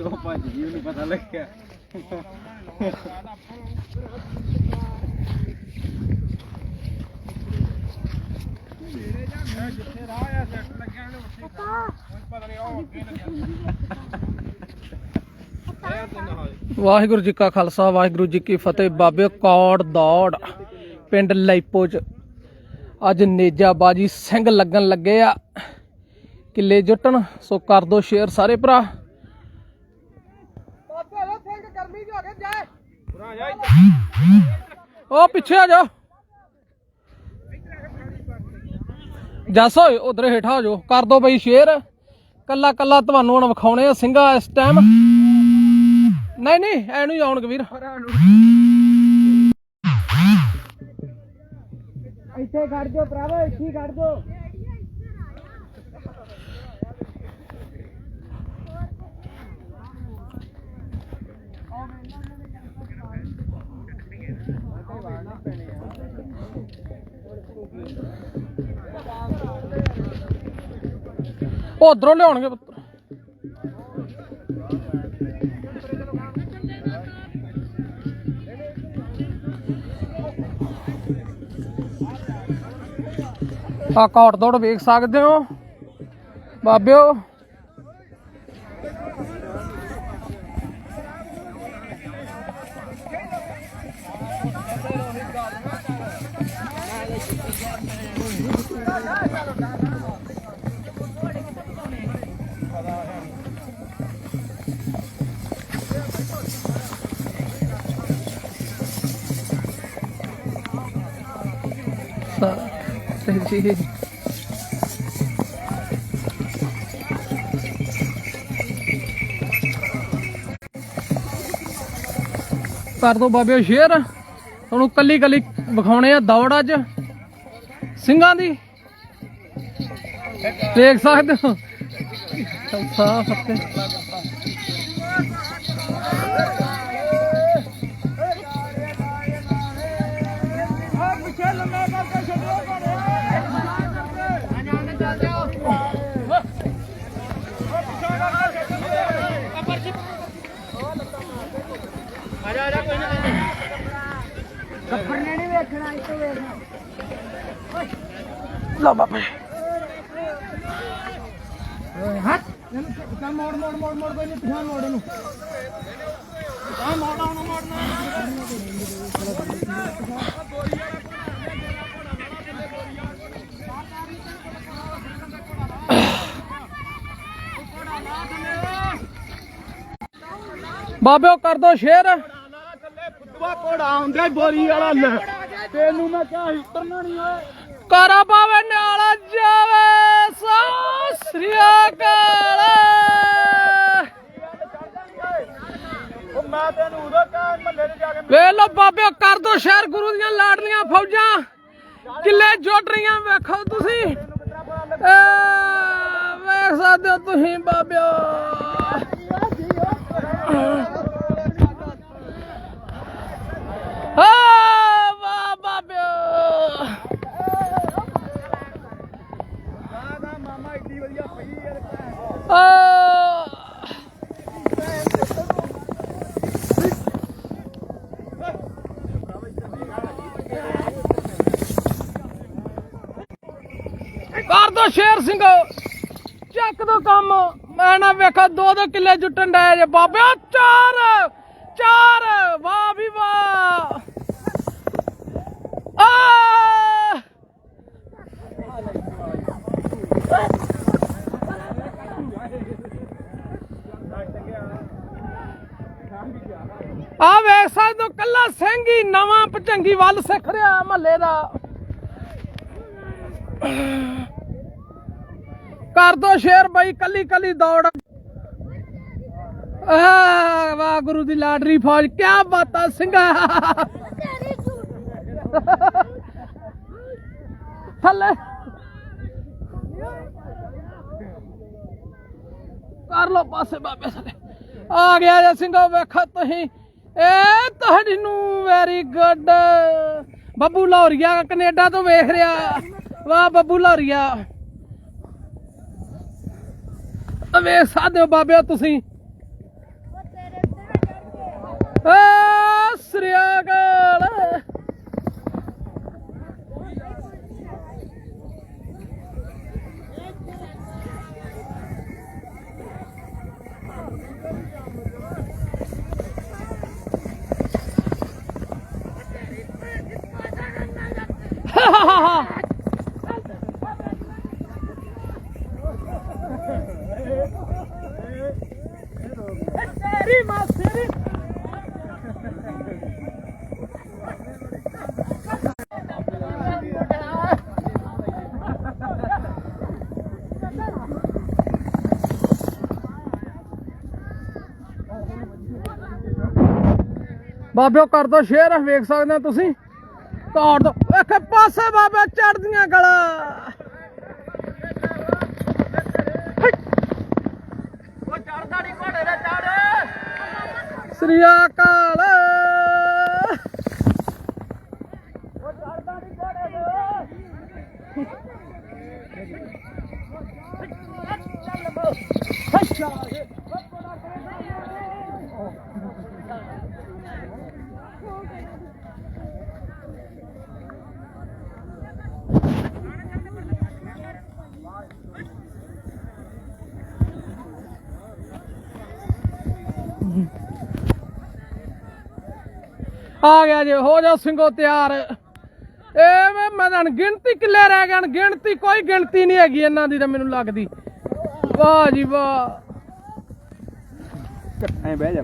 ਉਹ ਭੱਜ ਗਈ ਉਹਨੂੰ ਪਤਾ ਲੱਗਿਆ ਵਾਹਿਗੁਰੂ ਜੀ ਕਾ ਖਾਲਸਾ, ਵਾਹਿਗੁਰੂ ਜੀ ਕੀ ਫਤਿਹ। ਬਾਬੇ ਕੌੜ ਦੌੜ ਪਿੰਡ ਲੈਪੋ ਚ। ਅੱਜ ਨੇਜਾ ਸਿੰਘ ਲੱਗਣ ਲੱਗੇ ਆ। ਕਿੱਲੇ ਜੁੱਟਣ, ਸੋ ਕਰ ਦੋ ਸ਼ੇਅਰ ਸਾਰੇ ਭਰਾ। ਉਹ ਪਿੱਛੇ ਆ ਜਾ। ਜੱਸ ਓਏ, ਉਧਰ ਹੇਠਾਂ ਹੋ ਜਾਓ। ਕਰ ਦੋ ਬਈ ਸ਼ੇਅਰ। ਕੱਲਾ ਕੱਲਾ ਤੁਹਾਨੂੰ ਹੁਣ ਵਿਖਾਉਣੇ ਆ ਸਿੰਘਾ ਇਸ ਟਾਈਮ ਨਹੀਂ ਨਹੀਂ ਐਨੂੰ ਹੀ ਆਉਣਗੇ ਵੀਰ ਇੱਥੇ ਖੜ ਜਾਓ ਭਰਾਵਾ, ਇੱਥੇ ਹੀ ਖੜ ਉਹ ਉਧਰੋਂ ਲਿਆਉਣਗੇ ਪੁੱਤਰ ਆ ਕੌਟ ਦੌੜ ਵੇਖ ਸਕਦੇ ਹੋ। ਬਾਬਿਓ। ਜੀ ਕਰ ਦੋ ਬਾਬਿਓ ਸ਼ੇਅਰ? ਤੁਹਾਨੂੰ ਕੱਲੀ ਕੱਲੀ ਵਿਖਾਉਣੇ ਆ ਦੌੜ ਅੱਜ। ਸਿੰਘਾਂ ਦੀ। ਦੇਖ ਸਕਦੇ ਹੋ। ਖਾਲਸਾ ਫਤਿਹ ਨਹੀਂ ਵੇਖਣਾ ਇੱਥੇ ਵੇਖਣਾ। ਲਓ ਬਾਬੇ। ਹੱਥ ਇਹਨੂੰ ਮੋੜ ਮੋੜ ਮੋੜ ਮੋੜ ਕੋਈ ਨਹੀਂ ਪਿਛਾਂ ਮੋੜ ਇਹਨੂੰ। ਆ ਮੋੜ ਆਉਣਾ ਮੋੜਨਾ ਬਾਬਿਓ ਕਰ ਦੋ ਸ਼ੇਅਰ ਫੁੱਟਵਾ ਕੋੜਾ ਆਉਂਦਾ ਬੋਰੀ ਵਾਲਾ ਲੈ। ਤੈਨੂੰ ਮੈਂ ਕਿਹਾ ਸੀ ਉਤਰਨਾ ਨਹੀਂ ਓਏ। ਕਾਰਾ ਪਾਵੇ ਨਾਲ ਜਾਵੇ ਸੋ ਸ੍ਰੀ ਅਕਾਲ। ਉਹ ਮੈਂ ਤੈਨੂੰ ਉਦੋਂ ਕਹਾਂ ਮੱਲੇ ਨੂੰ ਜਾ ਕੇ ਵੇ ਲੋ ਬਾਬਿਓ ਕਰ ਦੋ ਸ਼ਹਿਰ ਗੁਰੂ ਦੀਆਂ ਲਾਡਲੀਆਂ ਫੌਜਾਂ। ਕਿੱਲੇ ਜੁੱਟ ਰਹੀਆਂ ਵੇਖੋ ਤੁਸੀਂ। ਏ, ਵੇਖ ਸਕਦੇ ਹੋ ਤੁਸੀਂ ਬਾਬਿਓ ਆ ਵਾਹ ਬਾਬਿਓ ਦਾ ਮਾਮਾ ਇੱਡੀ ਵਧੀਆ ਪਈ ਯਾਰ ਭੈਣ। ਆ ਕਰ ਦੋ ਸ਼ੇਰ ਸਿੰਘ ਚੱਕ ਦੋ ਕੰਮ ਮੈਂ ਨਾ ਵੇਖਾ, ਦੋ ਦੋ ਕਿੱਲੇ ਜੁੱਟਣ ਡਾਇਆ ਜੇ। ਬਾਬਿਆ ਚਾਰ! ਚਾਰ! ਵਾਹ ਵੀ ਵਾਹ! ਆ! ਆ ਵੇਖ ਸਕਦੇ ਹੋ ਕੱਲਾ ਸਿੰਘ ਹੀ ਨਵਾਂ ਪਚੰਗੀ ਵੱਲ ਸਿੱਖ ਰਿਹਾ ਮਹੱਲੇ ਦਾ। ਕਰ ਦੋ ਸ਼ੇਰ ਬਾਈ, ਕੱਲੀ ਕੱਲੀ ਦੌੜ। ਆ ਵਾਹ ਦੀ ਲਾਡਰੀ ਫੌਜ ਕੀ ਬਾਤਾਂ ਸਿੰਘਾ। ਥੱਲੇ। ਕਰ ਲੋ ਪਾਸੇ ਬਾਬੇ ਥੱਲੇ। ਆ ਗਿਆ ਜੇ ਸਿੰਘੋ, ਵੇਖੋ ਤੁਸੀਂ। ਇਹ ਤੁਹਾਡੀ ਨੂੰ very good Babbu Lahoria Canada ਤੋਂ ਵੇਖ ਰਿਹਾ। ਵਾਹ, ਬੱਬੂ ਲਾਹੌਰੀਆ ਵੇ ਸਾਧਿਓ ਬਾਬਿਓ ਤੁਸੀਂ। ਓ ਸ੍ਰੀ ਅਕਾਲ। ਬਾਬਿਓ ਕਰ ਦੋ ਸ਼ੇਅਰ ਵੇਖ ਸਕਦੇ ਹੋ ਤੁਸੀਂ। ਕਰ ਦੋ ਵੇਖੇ ਪਾਸੇ ਬਾਬੇ ਚੜਦੀਆਂ ਗਲਾ। ਉਹ ਚੜਦਾ ਨਹੀਂ ਘੋੜੇ ਦੇ ਚੜ ਸ੍ਰੀ ਅਕਾਲ। ਉਹ ਚੜਦਾ ਨਹੀਂ ਘੋੜੇ ਦੇ ਆ ਗਿਆ ਜੇ ਹੋ ਜਾ ਸਿੰਘੋ ਤਿਆਰ। ਇਹ ਮੈਂ ਗਿਣਤੀ ਕਿੱਲੇ ਰਹਿ ਗਏ ਗਿਣਤੀ ਕੋਈ ਗਿਣਤੀ ਨਹੀਂ ਹੈਗੀ ਇਹਨਾਂ ਦੀ ਤਾਂ ਮੈਨੂੰ ਲੱਗਦੀ। ਵਾਹ ਜੀ ਵਾਹ। ਐ ਬਹਿ ਜਾ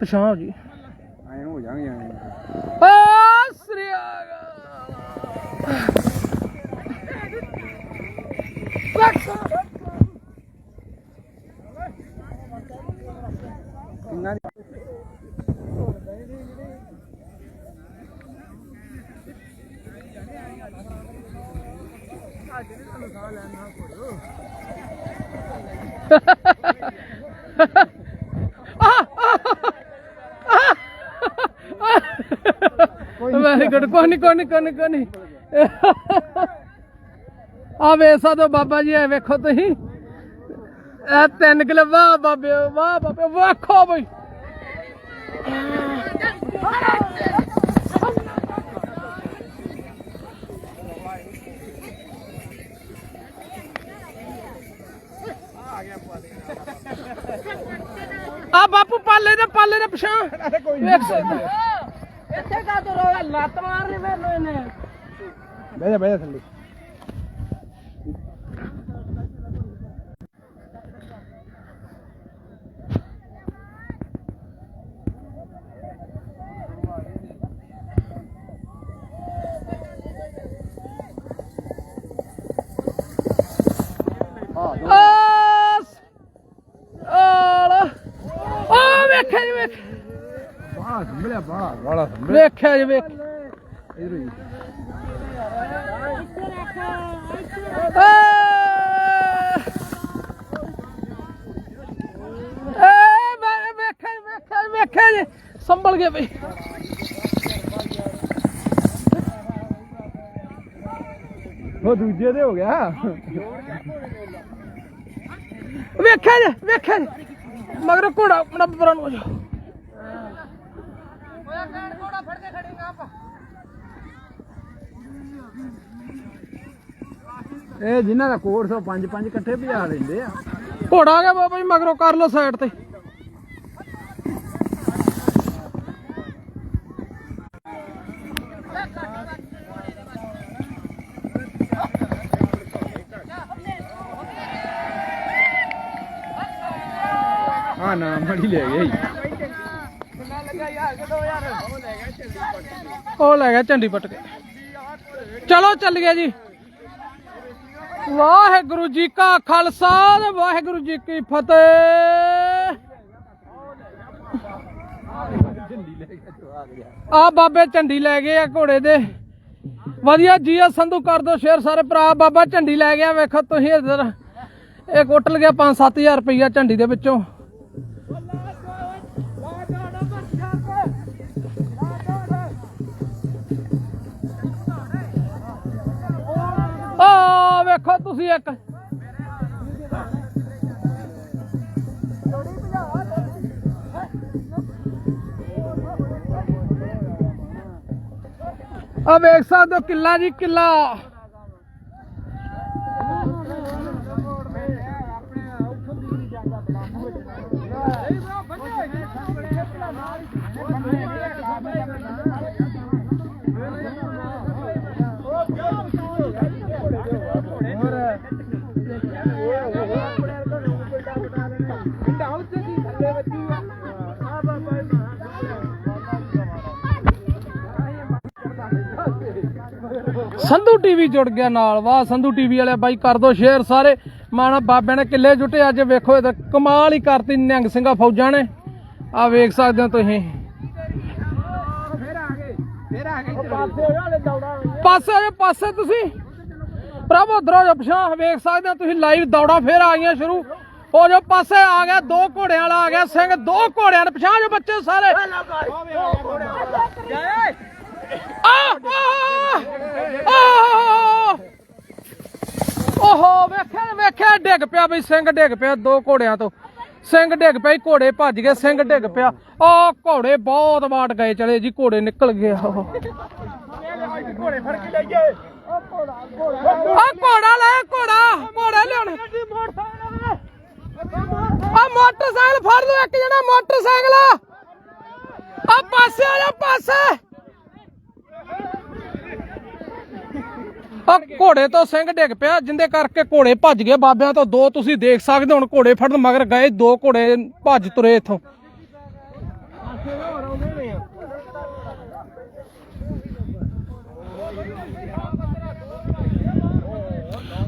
ਪਛਾਣ ਜੀ। ਐ ਹੋ ਜਾਣਗੇ ਓ ਸ੍ਰੀ ਅਕਾਲ ਕਿੰਨਾ ਕੋਈ ਨਹੀਂ ਕੋਈ ਨਹੀਂ ਕੋਈ ਨਹੀਂ ਕੋਈ ਨਹੀਂ ਆ ਵੇਸਾ ਤੋਂ ਬਾਬਾ ਜੀ ਇਹ ਵੇਖੋ ਤੁਸੀਂ। ਇਹ ਤਿੰਨ ਕਿਲੋ ਵਾਹ ਬਾਬੇ ਵਾਹ ਬਾਬੇ ਵੇਖੋ ਬਈ। ਆ ਬਾਪੂ ਪਾਲੇ ਦੇ ਪਾਲੇ ਦੇ ਪਛਾਣ ਵੇਖ ਸਕਦੇ ਇੱਥੇ ਕਾ ਤੋ ਰੋਇਆ ਲੱਤ ਮਾਰਨੀ ਮੈਨੂੰ ਇਹਨੇ ਬਹਿ ਜਾ ਬਹਿ ਜਾ ਥੱਲੇ ਆਸ ਆਲ ਆ ਵੇਖਿਆ ਜੀ ਵੇਖ ਬਾਹਲਾ ਸੰਭਲਿਆ ਬਾਹਲਾ ਬਾਹਲਾ ਵੇਖਿਆ ਜੀ ਵੇਖ। ਇਧਰ ਹੀ ਏ ਮੈਂ ਵੇਖਿਆ ਵੇਖਿਆ ਜੀ, ਵੇਖਿਆ ਜੀ। ਸੰਭਲ ਗਏ ਬਈ। ਉਹ ਦੂਜੇ ਦੇ ਹੋ ਗਿਆ। ਵੇਖਿਆ ਜੀ ਵੇਖਿਆ ਜੀ। ਮਗਰ ਘੋੜਾ ਆਪਣਾ ਪਰਾਂ ਨੂੰ ਹੋ ਜਾ। ਇਹ ਜਿਨ੍ਹਾਂ ਦਾ ਕੋਰਸ ਉਹ ਪੰਜ ਪੰਜ ਇਕੱਠੇ ਭਜਾ ਲੈਂਦੇ ਆ। ਘੋੜਾ ਆ ਗਿਆ ਬਾਬਾ ਜੀ ਮਗਰੋਂ ਕਰ ਲਓ ਸਾਈਡ ਤੇ। ਹਾਂ ਨਾ ਮੜੀ ਲੈ ਗਿਆ ਜੀ ਉਹ ਲੈ ਗਿਆ ਝੰਡੀ ਪੱਟ ਕੇ। ਚਲੋ ਚੱਲ ਜੀ। ਵਾਹਿਗੁਰੂ ਜੀ ਕਾ ਖਾਲਸਾ ਤੇ ਵਾਹਿਗੁਰੂ ਜੀ ਕੀ ਫਤਿਹ। ਆ ਬਾਬੇ ਝੰਡੀ ਲੈ ਗਏ ਆ ਘੋੜੇ ਦੇ ਵਧੀਆ ਜੀਆ ਸੰਧੂ ਕਰ ਦੋ ਸ਼ੇਰ ਸਾਰੇ ਭਰਾ। ਬਾਬਾ ਝੰਡੀ ਲੈ ਗਿਆ, ਵੇਖੋ ਤੁਸੀਂ ਇਧਰ। ਇਹ ਕੁੱਟਲ ਗਿਆ 5-7000 ਰੁਪਈਆ ਝੰਡੀ ਦੇ ਵਿੱਚੋਂ। ਆ ਵੇਖੋ ਤੁਸੀਂ ਇੱਕ। ਆ ਵੇਖ ਸਕਦੇ ਹੋ ਕਿੱਲਾ ਜੀ ਕਿੱਲਾ। ਸੰਧੂ ਟੀਵੀ ਜੁੜ ਗਿਆ ਨਾਲ। ਵਾਹ ਸੰਧੂ ਟੀਵੀ ਵਾਲੇ ਬਾਈ ਕਰ ਦੋ ਸ਼ੇਅਰ ਸਾਰੇ। ਮਾਣਾ ਬਾਬਿਆਂ ਨੇ ਕਿੱਲੇ ਜੁੱਟੇ ਅੱਜ ਵੇਖੋ ਇਹ ਤਾਂ ਕਮਾਲ ਹੀ ਕਰਤੀ ਨਿਹੰਗ ਸਿੰਘਾ ਫੌਜਾਂ ਨੇ। ਆ ਵੇਖ ਸਕਦੇ ਹੋ ਤੁਸੀਂ। ਪਾਸੇ ਹੋ ਜਾ ਪਾਸੇ ਤੁਸੀਂ। ਪ੍ਰਭ ਉਧਰੋਂ ਜੋ ਪਛਾਹ ਵੇਖ ਸਕਦੇ ਹੋ ਤੁਸੀਂ ਲਾਈਵ ਦੌੜਾ ਫੇਰ ਆ ਗਈਆਂ ਸ਼ੁਰੂ। ਹੋ ਜੋ ਪਾਸੇ ਆ ਗਿਆ ਦੋ ਘੋੜਿਆਂ ਵਾਲਾ ਆ ਗਿਆ ਸਿੰਘ ਦੋ ਘੋੜਿਆਂ ਦੇ ਪਛਾਹ ਜੋ ਬੱਚੇ ਸਾਰੇ। ਆ ਆ ਆ ਓਹੋ ਵੇਖਿਆ ਵੇਖਿਆ ਡਿੱਗ ਪਿਆ ਬਈ ਸਿੰਘ ਡਿੱਗ ਪਿਆ ਦੋ ਘੋੜਿਆਂ ਤੋਂ। ਸਿੰਘ ਡਿੱਗ ਪਿਆ ਘੋੜੇ ਭੱਜ ਗਏ ਸਿੰਘ ਡਿੱਗ ਪਿਆ। ਆ ਘੋੜੇ ਬਹੁਤ ਵਾਟ ਗਏ ਚਲੇ ਜੀ ਘੋੜੇ ਨਿਕਲ ਗਏ। ਆ ਘੋੜਾ ਲੈ ਘੋੜਾ ਘੋੜਾ ਲਿਆਉਣ ਆ ਮੋਟਰਸਾਈਕਲ ਫੜ ਲਓ ਇੱਕ ਜਣਾ ਮੋਟਰਸਾਈਕਲ ਆ ਪਾਸੇ ਆ ਜਾ ਪਾਸੇ ਆ ਘੋੜੇ ਤੋਂ ਸਿੰਘ ਡਿੱਗ ਪਿਆ, ਜਿੰਦੇ ਕਰਕੇ ਘੋੜੇ ਭੱਜ ਗਏ। ਬਾਬਿਆਂ ਤੋਂ ਦੋ ਤੁਸੀਂ ਦੇਖ ਸਕਦੇ ਹੋ, ਹੁਣ ਘੋੜੇ ਫੜਨ, ਮਗਰ ਗਏ ਦੋ ਘੋੜੇ ਭੱਜ ਤੁਰੇ ਇੱਥੋਂ।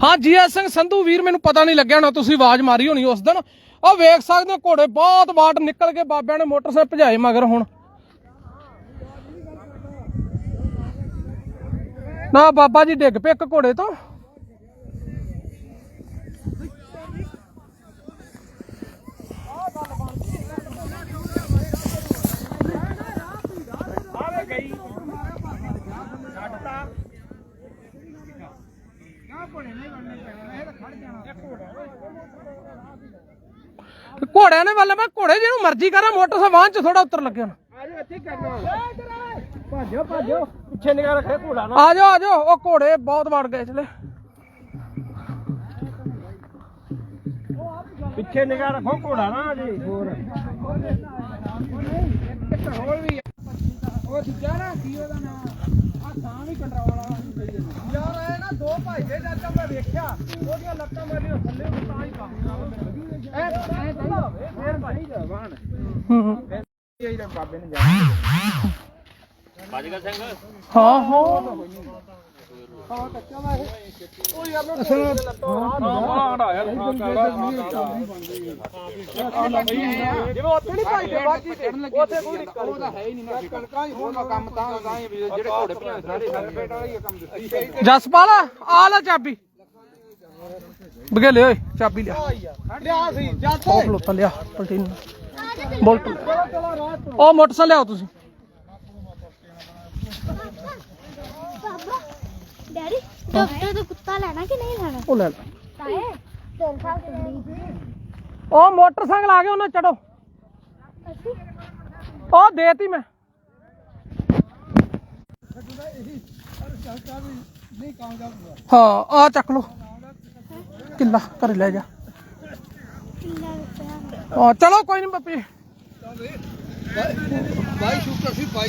ਹਾਂ, ਜੀਐਸ ਸਿੰਘ ਸੰਧੂ, ਵੀਰ, ਮੈਨੂੰ ਪਤਾ ਨਹੀਂ ਲੱਗਿਆ ਹੋਣਾ ਤੁਸੀਂ ਆਵਾਜ਼ ਮਾਰੀ ਹੋਣੀ ਉਸ ਦਿਨ। ਉਹ ਵੇਖ ਸਕਦੇ ਹੋ, ਘੋੜੇ ਬਹੁਤ ਵਾਟ ਨਿਕਲ ਕੇ ਬਾਬਿਆਂ ਨੇ ਮੋਟਰਸਾਈਕਲ ਭਜਾਏ ਮਗਰ ਹੁਣ। ਨਾ ਬਾਬਾ ਜੀ ਡਿੱਗ ਪਏ ਇੱਕ ਘੋੜੇ ਤੋਂ। ਘੋੜਿਆਂ ਨੇ ਵੱਲ ਮੈਂ ਘੋੜੇ ਜਿਹਨੂੰ ਮਰਜ਼ੀ ਕਰਾਂ, ਮੋਟਰਸਾਈਕਲ ਵਾਹਨ ਚ ਥੋੜਾ ਉੱਤਰ ਲੱਗਿਆ। ਭਾਜੋ ਭਾਜੋ ਪਿੱਛੇ ਨਿਗਾਹ ਰੱਖੇ ਘੋੜਾ ਨਾ ਆ ਜਾਓ ਆ ਜਾਓ ਉਹ ਘੋੜੇ ਬਹੁਤ ਵੜ ਗਏ ਚਲੇ ਪਿੱਛੇ ਨਿਗਾਹ ਰੱਖੋ ਘੋੜਾ ਨਾ ਜੀ ਹੋਰ ਹੋਰ ਵੀ ਉਹ ਦੂਜਾ ਨਾ ਕੀ ਉਹਦਾ ਨਾਮ ਆ ਤਾਂ ਵੀ ਕੰਟਰੋਲ ਵਾਲਾ ਯਾਰ ਇਹ ਨਾ ਦੋ ਭਾਈ ਦੇ ਚਾਚਾ ਮੈਂ ਵੇਖਿਆ ਉਹਦੀਆਂ ਲੱਤਾਂ ਮਾਰੀਆਂ ਥੱਲੇ ਨੂੰ ਤਾਂ ਹੀ ਕੰਮ ਐ ਐ ਚੱਲੋ ਫੇਰ ਭਾਈ ਜਵਾਨ ਹੂੰ ਹੂੰ। ਇਹ ਜਿਹੜੇ ਬਾਬੇ ਨੇ ਜਾਣਾ ਹਾਂ ਹਾਂ। ਹਾਂ ਜਸਪਾਲ ਆ ਲੈ ਚਾਬੀ। ਬਗੇਲੇ ਓਏ ਚਾਬੀ ਲਿਆ। ਲਿਆ ਸੀ ਜੱਟ ਉਹ ਖਲੋਤਾ ਲਿਆ ਪਲਟੀਨ ਬੋਲਟ। ਉਹ ਮੋਟਰਸਾਈਕਲ ਲਿਆਓ ਤੁਸੀਂ। ਡਾਕਟਰ ਤੋਂ ਕੁੱਤਾ ਲੈਣਾ ਕਿ ਨਹੀਂ ਲੈਣਾ? ਉਹ ਲੈ ਲੈ। ਤਾਏ ਤੇਰੇ ਸਾਹ ਕਿੰਨੀ ਉਹ ਮੋਟਰਸਾਈਕਲ ਆ ਗਿਆ ਉਹਨਾਂ ਚੜੋ। ਅਸੀਂ ਉਹ ਦੇਤੀ ਮੈਂ। ਹਾਂ ਆ ਚੱਕ ਲੋ ਕਿੱਲਾ ਘਰੇ ਲੈ ਜਾ। ਹਾਂ ਚਲੋ ਕੋਈ ਨਹੀਂ ਬੱਪੀ। ਬਾਈ ਸ਼ੂਟ ਅਸੀਂ ਬਾਈ